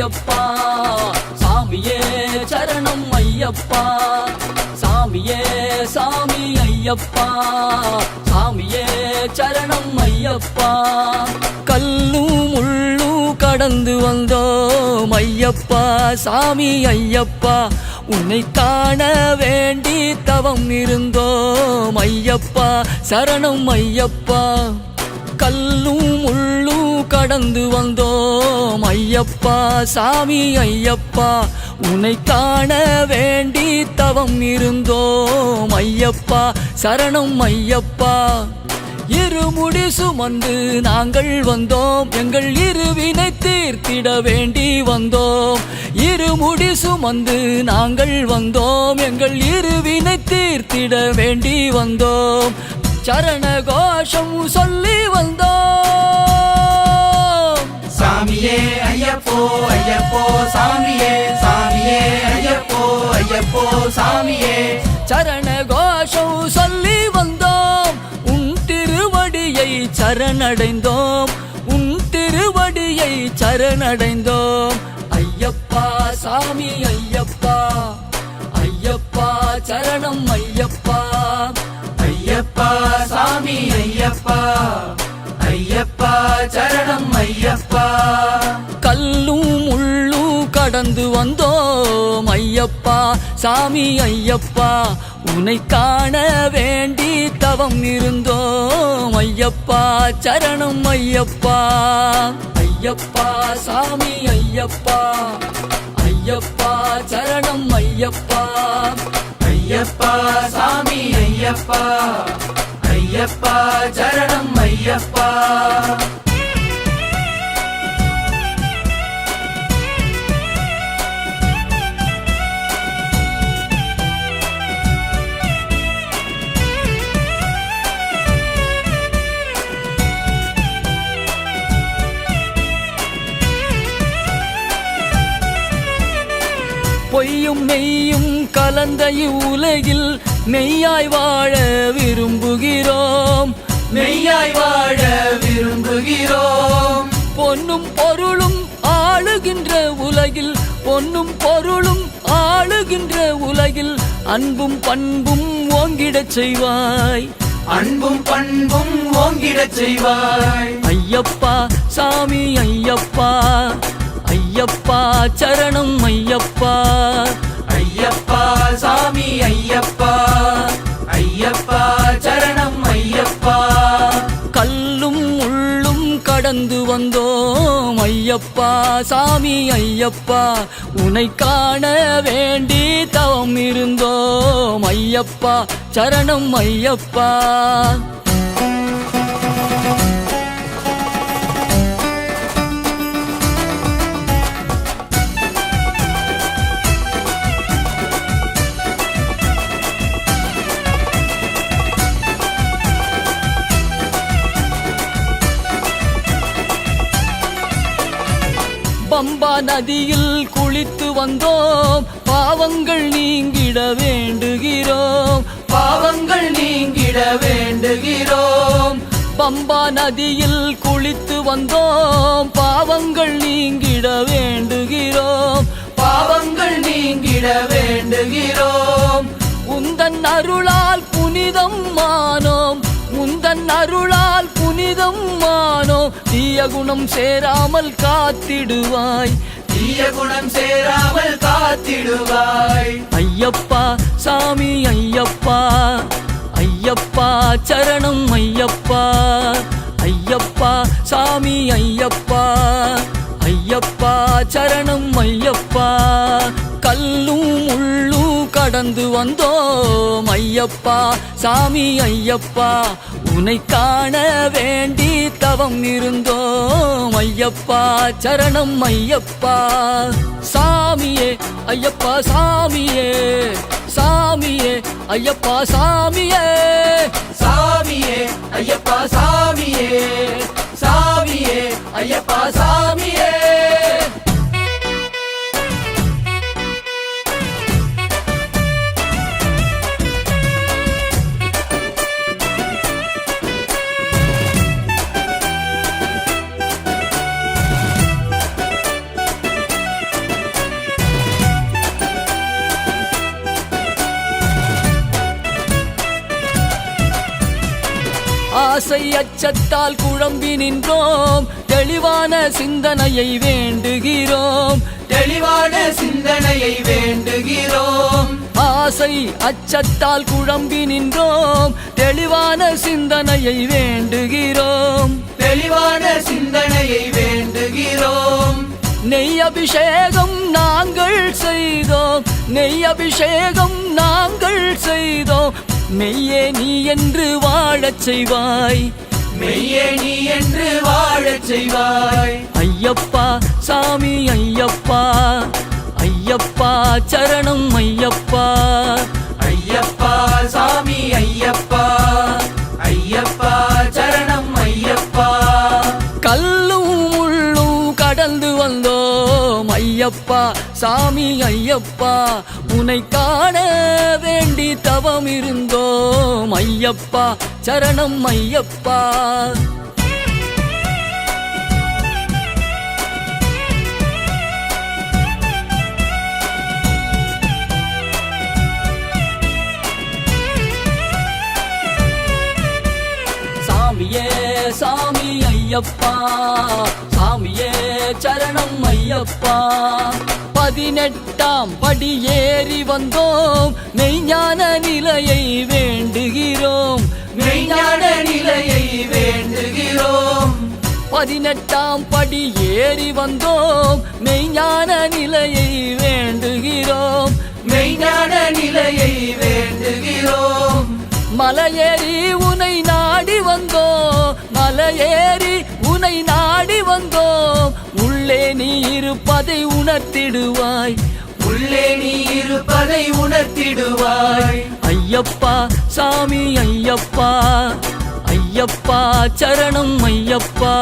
ஐயப்பா சாமியே சரணம் ஐயப்பா சாமியே சாமி ஐயப்பா சாமியே சரணம் ஐயப்பா. கல்லும் முள்ளும் கடந்து வந்தோம் ஐயப்பா சாமி ஐயப்பா. உன்னை காண வேண்டி தவம் இருந்தோம் ஐயப்பா சரணம் ஐயப்பா. கல்லும் முள்ளும் கடந்து வந்தோம். ஐயப்பா சாமி ஐயப்பா உன்னை காண வேண்டி தவம் இருந்தோம். ஐயப்பா சரணம் ஐயப்பா. இருமுடி சுமந்து நாங்கள் வந்தோம். எங்கள் இருவினை தீர்த்திட வேண்டி வந்தோம். இருமுடி சுமந்து நாங்கள் வந்தோம். எங்கள் இருவினை தீர்த்திட வேண்டி வந்தோம். சரண கோஷம் சொல்லி வந்தோம். சாமியே ஐயப்போ ஐயப்போ சாமியே சாமியே ஐயப்போ ஐயப்போ சாமியே. சரண கோஷம் சொல்லி வந்தோம் உன் திருவடியை சரணடைந்தோம் உன் திருவடியை சரணடைந்தோம். ஐயப்பா சாமி ஐயப்பா ஐயப்பா சரணம் ஐயா ஐயப்பா. கல்லும் முள்ளும் கடந்து வந்தோம் ஐயப்பா. சாமி ஐயப்பா உன்னை காண வேண்டி தவம் இருந்தோம் ஐயப்பா. சரணம் ஐயப்பா. ஐயப்பா சாமி ஐயப்பா. ஐயப்பா சரணம் ஐயப்பா. ஐயப்பா சாமி ஐயப்பா. ஐயப்பா சரணம் ஐயப்பா. பொய்யும் மெய்யும் கலந்த இவ்வுலகில் மெய்யாய் வாழ விரும்புகிறோம். மெய்யாய் வாழ விரும்புகிறோம். பொன்னும் பொருளும் ஆளுகின்ற உலகில் பொன்னும் பொருளும் ஆளுகின்ற உலகில் அன்பும் பண்பும் ஓங்கிடச் செய்வாய். அன்பும் பண்பும் ஓங்கிடச் செய்வாய். ஐயப்பா சாமி ஐயப்பா ஐயப்பா சரணம் ஐயப்பா. ஐயப்பா சாமி ஐயப்பா. ஐயப்பா சரணம் ஐயப்பா. கல்லும் முள்ளும் கடந்து வந்தோம் ஐயப்பா சாமி ஐயப்பா. உன்னை காண வேண்டி தவம் இருந்தோம் ஐயப்பா சரணம் ஐயப்பா. நதியில் குளித்து வந்தோம். பாவங்கள் நீங்கிட வேண்டுகிறோம். பாவங்கள் நீங்கிட வேண்டுகிறோம். பம்பா நதியில் குளித்து வந்தோம். பாவங்கள் நீங்கிட வேண்டுகிறோம். பாவங்கள் நீங்கிட வேண்டுகிறோம். உந்தன் அருளால் புனிதம் மானோம். முந்தன் அருளால் புனிதம் மானோம். தீய குணம் சேராமல் காத்திடுவாய். தீய குணம் சேராமல் காத்திடுவாய். ஐயப்பா சாமி ஐயப்பா. ஐயப்பா சரணம் ஐயப்பா. ஐயப்பா சாமி ஐயப்பா. ஐயப்பா சரணம் ஐயப்பா. கல்லும் முள்ளும் கடந்து வந்தோம். ஐயப்பா சாமி ஐயப்பா. உனை காண வேண்டி தவம் இருந்தோம். ஐயப்பா சரணம் ஐயப்பா. சாமியே ஐயப்பா சாமியே. சாமியே ஐயப்பா சாமியே. சாமியே ஐயப்பா சாமியே. சாமியே ஐயப்பா சாமி ஆசை அச்சத்தால் குழம்பி நின்றோம். தெளிவான சிந்தனையை வேண்டுகிறோம். தெளிவான சிந்தனையை வேண்டுகிறோம். ஆசை அச்சத்தால் குழம்பி நின்றோம். தெளிவான சிந்தனையை வேண்டுகிறோம். தெளிவான சிந்தனையை வேண்டுகிறோம். நெய் அபிஷேகம் நாங்கள் செய்தோம். நெய் அபிஷேகம் நாங்கள் செய்தோம். மெய்யே நீ என்று வாழச் செய்வாய். மெய்யே நீ என்று வாழச் செய்வாய். ஐயப்பா சாமி ஐயப்பா. ஐயப்பா சரணம் ஐயப்பா. ஐயப்பா சாமி ஐயப்பா. ஐயப்பா சரணம் ஐயப்பா. கல்லும் முள்ளும் கடந்து வந்தோம். ஐயப்பா சாமி ஐயப்பா. உன்னை காண தவம் இருந்தோம் ஐயப்பா சரணம் ஐயப்பா. சாமியே சாமி ஐயப்பா. சாமியே சரணம் ஐயப்பா. பதினெட்டாம் படி ஏறி வந்தோம். மெய்ஞான நிலையை வேண்டுகிறோம். மெய்ஞான நிலையை வேண்டுகிறோம். பதினெட்டாம் படி ஏறி வந்தோம். மெய்ஞான நிலையை வேண்டுகிறோம். மெய்ஞான நிலையை வேண்டுகிறோம். மலையேறி உனை நாடி வந்தோம். மலையேறி உனை நாடி வந்தோம். உள்ளே நீ இருப்பதை உணர்த்திடுவாய். உள்ளே நீ இருப்பதை உணர்த்திடுவாய். ஐயப்பா சாமி ஐயப்பா. ஐயப்பா சரணம் ஐயப்பா.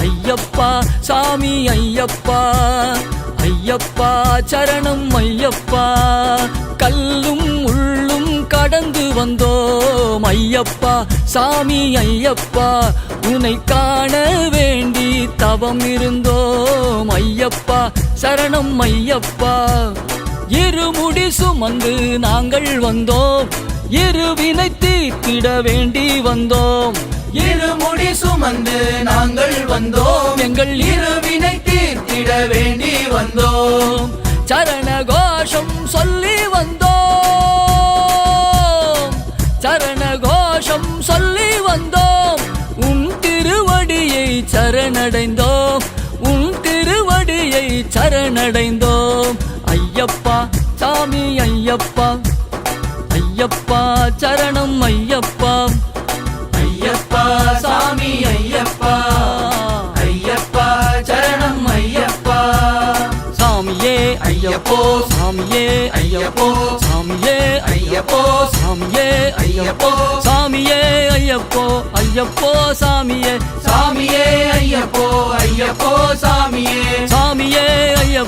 ஐயப்பா சாமி ஐயப்பா. ஐயப்பா சரணம் ஐயப்பா. கல்லும் கடந்து வந்தோம் ஐயப்பா சாமி ஐயப்பா. உனை காண வேண்டி தவம் இருந்தோம் ஐயப்பா சரணம் ஐயப்பா. இருமுடி சுமந்து நாங்கள் வந்தோம் இருவினை தீர்த்திட வேண்டி வந்தோம். இருமுடி சுமந்து நாங்கள் வந்தோம் எங்கள் இருவினை தீர்த்திட வேண்டி வந்தோம். சரண கோஷம் சொல்லி வந்தோம். சரணடைந்தோம். ஐயப்பா சாமி ஐயப்பா. ஐயப்பா சரணம் ஐயப்பா. ஐயப்பா சாமி ஐயப்பா. ஐயப்பா சரணம் ஐயப்பா. சாமியே ஐயப்போ. சாமியே ஐயப்போ. சாமியே ஐயப்போ. சாமியே ஐயப்போ. சாமியே ஐயப்போ. ஐயப்போ சாமியே. சாமியே ஐயப்போ. ஐயப்போ சாமியே.